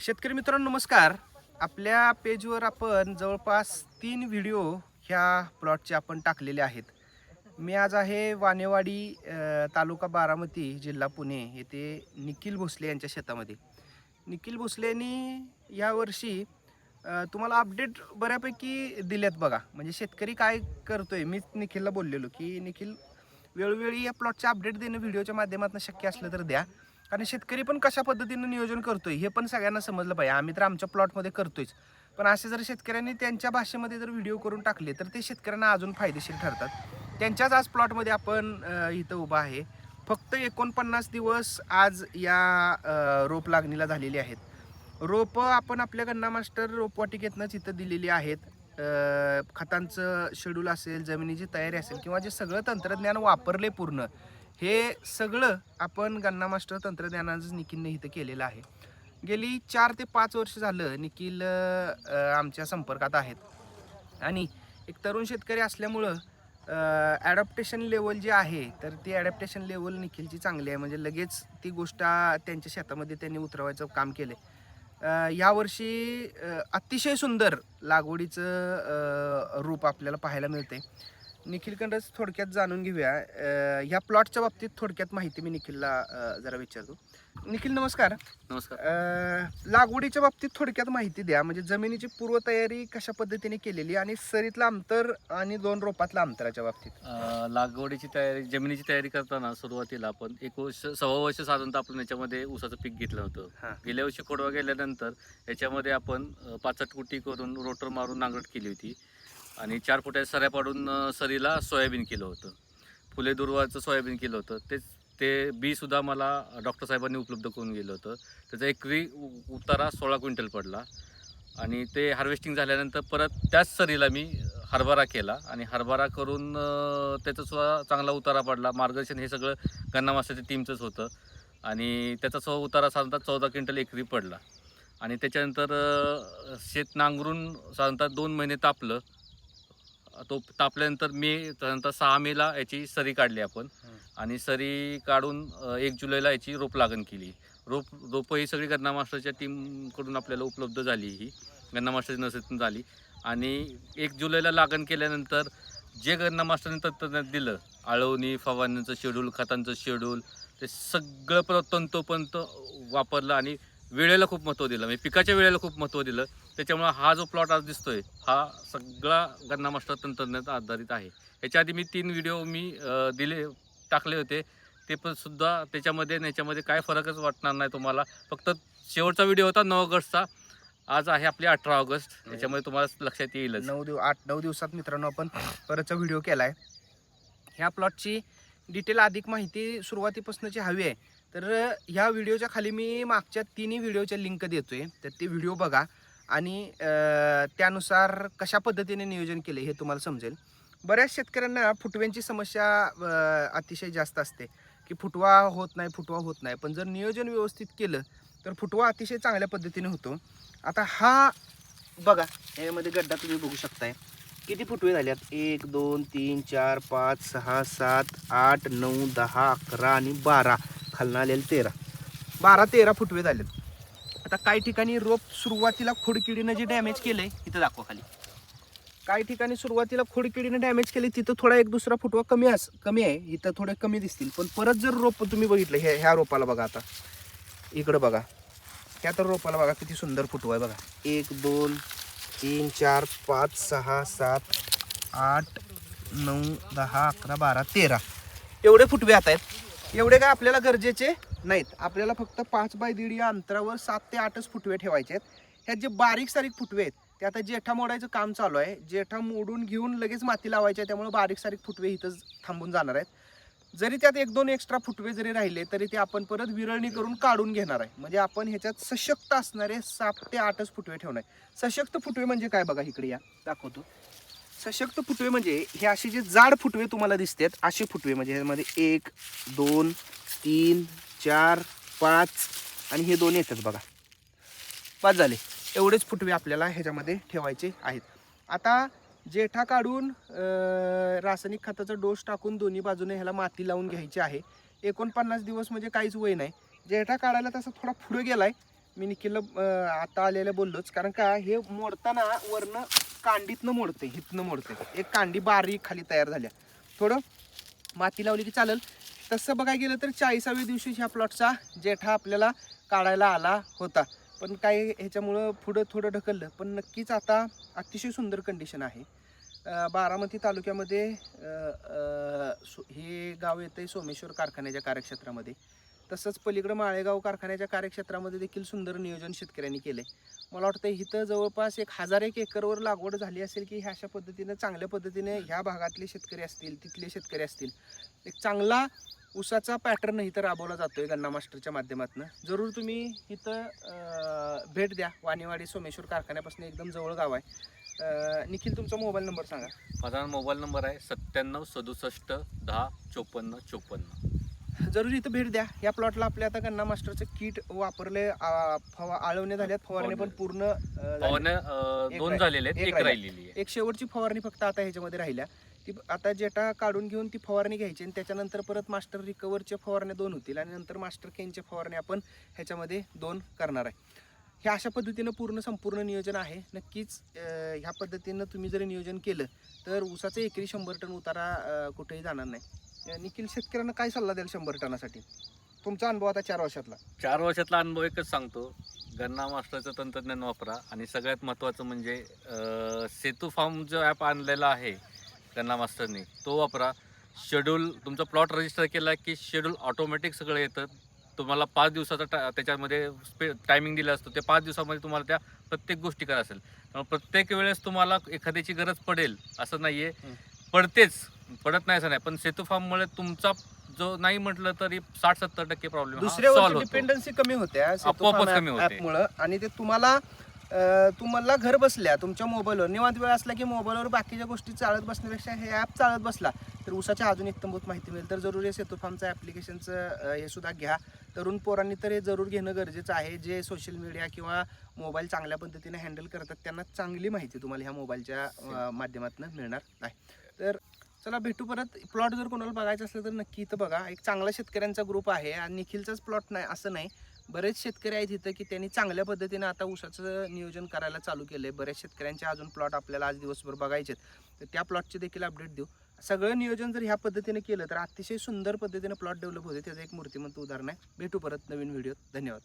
शेतकरी मित्रांनो नमस्कार. आपल्या पेजवर आपण जवळपास तीन व्हिडिओ ह्या प्लॉटचे आपण टाकलेले आहेत. मी आज आहे वानेवाडी तालुका बारामती जिल्हा पुणे येथे निखिल भोसले यांच्या शेतामध्ये. निखिल भोसलेनी यावर्षी तुम्हाला अपडेट बऱ्यापैकी दिल्यात बघा. म्हणजे शेतकरी काय करतोय मीच निखिलला बोललेलो की निखिल वेळोवेळी या प्लॉटचे अपडेट देणं व्हिडिओच्या माध्यमातून शक्य असलं तर द्या. कारण शेतकरी पण कशा पद्धतीनं नियोजन करतोय हे पण सगळ्यांना समजलं पाहिजे. आम्ही तर आमच्या प्लॉटमध्ये करतोयच. पण असे जर शेतकऱ्यांनी त्यांच्या भाषेमध्ये जर व्हिडिओ करून टाकले तर ते शेतकऱ्यांना अजून फायदेशीर ठरतात. त्यांच्याच आज प्लॉटमध्ये आपण इथं उभा आहे. फक्त एकोणपन्नास दिवस आज या रोप लागणीला झालेली आहेत. रोपं आपण आपल्या गन्ना मास्टर रोपवाटिकेतनंच इथं दिलेली आहेत. खतांचं शेड्यूल असेल जमिनीची तयारी असेल किंवा जे सगळं तंत्रज्ञान वापरले पूर्ण हे सगळं आपण गन्ना मास्टर तंत्रज्ञानाचं निखिलने इथं केलेलं आहे. गेली चार ते पाच वर्ष झालं निखिल आमच्या संपर्कात आहेत. आणि एक तरुण शेतकरी असल्यामुळं ॲडॅप्टेशन लेवल जे आहे तर ती ॲडॅप्टेशन लेवल निखिलची चांगली आहे. म्हणजे लगेच ती गोष्ट त्यांच्या शेतामध्ये त्यांनी उतरवायचं काम केलं आहे यावर्षी अतिशय सुंदर लागवडीचं रूप आपल्याला पाहायला मिळते निखिलकडंच थोडक्यात जाणून घेऊया. ह्या प्लॉटच्या बाबतीत थोडक्यात माहिती मी निखिलला जरा विचारतो. निखिल नमस्कार. नमस्कार. लागवडीच्या बाबतीत थोडक्यात माहिती द्या. म्हणजे जमिनीची पूर्वतयारी कशा पद्धतीने केलेली आणि सरीतलं अंतर आणि दोन रोपातल्या अंतराच्या बाबतीत? लागवडीची तयारी जमिनीची तयारी करताना सुरुवातीला आपण एक वर्ष सव्वा वर्ष साधारणतः आपण याच्यामध्ये ऊसाचं पीक घेतलं होतं. गेल्या वर्षी कोडवा गेल्यानंतर याच्यामध्ये आपण पाचट कुटी करून रोटर मारून नांगरट केली होती. आणि चार फुट्या सऱ्या पाडून सरीला सोयाबीन केलं होतं. फुले दुर्वाचं सोयाबीन केलं होतं. तेच ते बीसुद्धा मला डॉक्टर साहेबांनी उपलब्ध करून गेलं होतं. त्याचा एकरी उ- उतारा सोळा क्विंटल पडला. आणि ते हार्वेस्टिंग झाल्यानंतर परत त्याच सरीला मी हरभरा केला. आणि हरभरा करून त्याचासुद्धा चांगला उतारा पडला. मार्गदर्शन हे सगळं गन्ना मास्टरच्या टीमचंच होतं. आणि त्याचा सो उतारा साधारणतः चौदा क्विंटल एकरी पडला. आणि त्याच्यानंतर शेत नांगरून साधारणतः दोन महिने तापलं. तो तापल्यानंतर मे साधारणतः सहा मेला याची सरी काढली आपण. आणि सरी काढून एक जुलैला याची रोप लागण केली. रोप रोपं ही सगळी गन्ना मास्टरच्या टीमकडून आपल्याला उपलब्ध झाली ही. गन्ना मास्टरच्या नर्सरीतून झाली. आणि एक जुलैला लागण केल्यानंतर जे गन्ना मास्टरने तंत्रज्ञान दिलं आळवणी फवारणीचं शेड्यूल खतांचं शेड्यूल ते सगळं तंतोपंत वापरलं आणि वेळेला खूप महत्त्व दिलं. म्हणजे पिकाच्या वेळेला खूप महत्त्व दिलं. त्याच्यामुळं हा जो प्लॉट आज दिसतोय हा सगळा गन्ना मास्टर तंत्रज्ञानात आधारित आहे. याच्या आधी मी तीन व्हिडिओ मी दिले टाकले होते. ते पण सुद्धा त्याच्यामध्ये याच्यामध्ये काय फरकच वाटणार नाही तुम्हाला. फक्त शेवटचा व्हिडिओ होता नऊ ऑगस्टचा. आज आहे आपली अठरा ऑगस्ट. याच्यामध्ये तुम्हाला लक्षात येईल नऊ दिव आठ नऊ दिवसात मित्रांनो आपण परतचा व्हिडिओ केला आहे ह्या प्लॉटची डिटेल अधिक माहिती सुरुवातीपासूनची हवी आहे. तर ह्या व्हिडिओच्या खाली मी मागच्या तिन्ही व्हिडिओच्या लिंक देतो आहे तर ते व्हिडिओ बघा आणि त्यानुसार कशा पद्धतीने नियोजन केले हे तुम्हाला समजेल. बऱ्याच शेतकऱ्यांना फुटव्यांची समस्या अतिशय जास्त असते की फुटवा होत नाही फुटवा होत नाही. पण जर नियोजन व्यवस्थित केलं तर फुटवा अतिशय चांगल्या पद्धतीने होतो. आता हा बघा यामध्ये गड्डा तुम्ही बघू शकताय. किती फुटवे झाल्यात एक दोन तीन चार पाच सहा सात आठ नऊ दहा अकरा आणि बारा. खालनं आलेलं तेरा. बारा तेरा फुटवे झालेत. आता काही ठिकाणी रोप सुरुवातीला खोडकिडीनं जे डॅमेज केलंय इथं दाखवा खाली. काही ठिकाणी सुरुवातीला खोडकिडीनं डॅमेज केले तिथं थोडा एक दुसरा फुटवा कमी अस कमी आहे. इथं थोडे कमी दिसतील. पण परत जर रोप तुम्ही बघितलं ह्या ह्या रोपाला बघा आता. इकडं बघा. ह्या तर रोपाला बघा किती सुंदर फुटवा आहे बघा. एक दोन तीन चार पाच सहा सात आठ नऊ दहा अकरा बारा तेरा. एवढे फुटवे आता आहेत. एवढे काय आपल्याला गरजेचे नाहीत. आपल्याला फक्त पाच बाय दीड या अंतरावर सात ते आठच फुटवे ठेवायचे आहेत. ह्यात जे बारीक सारीक फुटवे आहेत ते आता जेठा मोडायचं काम चालू आहे. जेठा मोडून घेऊन लगेच माती लावायची आहे त्यामुळे बारीक सारीक फुटवे इथंच थांबून जाणार आहेत. जरी त्यात एक दोन एक्स्ट्रा फुटवे जरी राहिले तरी ते आपण परत विरळणी करून काढून घेणार आहे. म्हणजे आपण ह्याच्यात सशक्त असणारे सात ते आठच फुटवे ठेवणार आहे. सशक्त फुटवे म्हणजे काय बघा इकडे या. दाखवतो. सशक्त फुटवे म्हणजे हे असे जे जाड फुटवे तुम्हाला दिसतात असे फुटवे म्हणजे ह्यामध्ये एक दोन तीन चार पाच आणि हे दोन येतात बघा. पाच झाले. एवढेच फुटवे आपल्याला ह्याच्यामध्ये ठेवायचे आहेत. आता जेठा काढून रासायनिक खताचा डोस टाकून दोन्ही बाजूने ह्याला माती लावून घ्यायची आहे. एकोणपन्नास दिवस म्हणजे काहीच वय नाही. जेठा काढायला तसा थोडा पुढे गेलाय. मी निखिलला आता आलेलं बोललोच. कारण का हे मोडताना वरनं कांडीतनं मोडते हितनं मोडते एक कांडी बारीक खाली तयार झाल्या. थोडं माती लावली की चालेल. तसं बघायला गेलं तर चाळीसाव्या दिवशी ह्या प्लॉटचा जेठा आपल्याला काढायला आला होता. पण काही ह्याच्यामुळं पुढं थोडं ढकललं. पण नक्कीच आता अतिशय सुंदर कंडिशन आहे. बारामती तालुक्यामध्ये हे गाव येतं आहे सोमेश्वर कारखान्याच्या कार्यक्षेत्रामध्ये. तसंच पलीकडं माळेगाव कारखान्याच्या कार्यक्षेत्रामध्ये देखील सुंदर नियोजन शेतकऱ्यांनी केले मला वाटतं इथं जवळपास एक हजार एक एकरवर लागवड झाली असेल की ह्या अशा पद्धतीनं चांगल्या पद्धतीने ह्या भागातले शेतकरी असतील तिथले शेतकरी असतील एक चांगला उसाचा पॅटर्न इथं राबवला जातोय गन्ना मास्टरच्या माध्यमातून. जरूर तुम्ही इथं भेट द्या. वाणीवाडी सोमेश्वर कारखान्यापासून एकदम जवळ गाव आहे. निखिल तुमचा मोबाईल नंबर सांगा. माझा मोबाईल नंबर आहे सत्त्याण्णव सदुसष्ट दहा चोपन्न चोपन्न. जरूर इथं भेट द्या. या प्लॉटला आपल्या आता गन्ना मास्टरचं किट वापरले आ, फवा आळवणे झाल्यात फवारणी पण पूर्ण अं, झाली. पवन अं, एक दोन झालेले आहेत एक एक राहिली. राहिलेली आहे. एक शेवटची फवारणी फक्त आता ह्याच्यामध्ये राहिल्या. ती आता जेटा काढून घेऊन ती फवारणी घ्यायची आणि त्याच्यानंतर परत मास्टर रिकवरच्या फवारण्या दोन होतील आणि नंतर मास्टर केनच्या फवारणी आपण ह्याच्यामध्ये दोन करणार आहे. ह्या अशा पद्धतीनं पूर्ण संपूर्ण नियोजन आहे. नक्कीच अं, ह्या पद्धतीनं तुम्ही जर नियोजन केलं तर ऊसाचं एकरी शंभर टन उतारा अं, कुठेही जाणार नाही. निखिल शेतकऱ्यांना काय सल्ला द्याल शंभर टनासाठी? तुमचा अनुभव आता चार वर्षातला. चार वर्षातला अनुभव एकच सांगतो. गन्ना मास्टरचं तंत्रज्ञान वापरा आणि सगळ्यात महत्त्वाचं म्हणजे अं, सेतू फार्म जो ॲप आणलेला आहे गन्ना मास्टरने तो वापरा. शेड्यूल तुमचा प्लॉट रजिस्टर केला की शेड्यूल ऑटोमॅटिक सगळं येतं. तुम्हाला पाच दिवसाचा टा त्याच्यामध्ये स्पे टायमिंग दिला असतो. ते पाच दिवसामध्ये तुम्हाला त्या प्रत्येक गोष्टी करा असेल. त्यामुळे प्रत्येक वेळेस तुम्हाला एखाद्याची गरज पडेल असं नाही आहे हं. पडतेच. पडत नाही असं नाही. पण सेतू फार्ममुळे तुमचा जो नाही म्हटलं तरी साठ सत्तर टक्के प्रॉब्लेम दुसऱ्यावर डिपेंडन्सी कमी होते आपोआपच कमी होते. ऍपमुळं आणि ते तुम्हाला अं, तुम्हाला घर बसल्या तुमच्या मोबाईलवर निवांत वेळ असला की मोबाईलवर बाकीच्या गोष्टी चालत बसण्यापेक्षा हे ॲप चालत बसला. तर उसाच्या अजून इत्तमभूत माहिती मिळेल. तर जरूर हे सेतू फार्मचं ॲप्लिकेशनचं हे सुद्धा घ्या. तरुण पोरांनी तर हे जरूर घेणं गरजेचं आहे. जे सोशल मीडिया किंवा मोबाईल चांगल्या पद्धतीने हँडल करतात त्यांना चांगली माहिती तुम्हाला ह्या मोबाईलच्या माध्यमातून मिळणार आहे तर चला भेटू परत. प्लॉट जर कोणाला बघायचं असलं तर नक्की इथं बघा. एक चांगला शेतकऱ्यांचा ग्रुप आहे आणि निखिलचाच प्लॉट नाही असं नाही. बरेच शेतकरी आहेत इथं की त्यांनी चांगल्या पद्धतीने आता ऊसाचं नियोजन करायला चालू केलं आहे बऱ्याच शेतकऱ्यांचे अजून प्लॉट आपल्याला आज दिवसभर बघायचे आहेत तर त्या प्लॉटचे देखील अपडेट देऊ. सगळं नियोजन जर ह्या पद्धतीने केलं तर अतिशय सुंदर पद्धतीने प्लॉट डेव्हलप होते. त्याचं एक मूर्तिमंत उदाहरण आहे. भेटू परत नवीन व्हिडिओ धन्यवाद.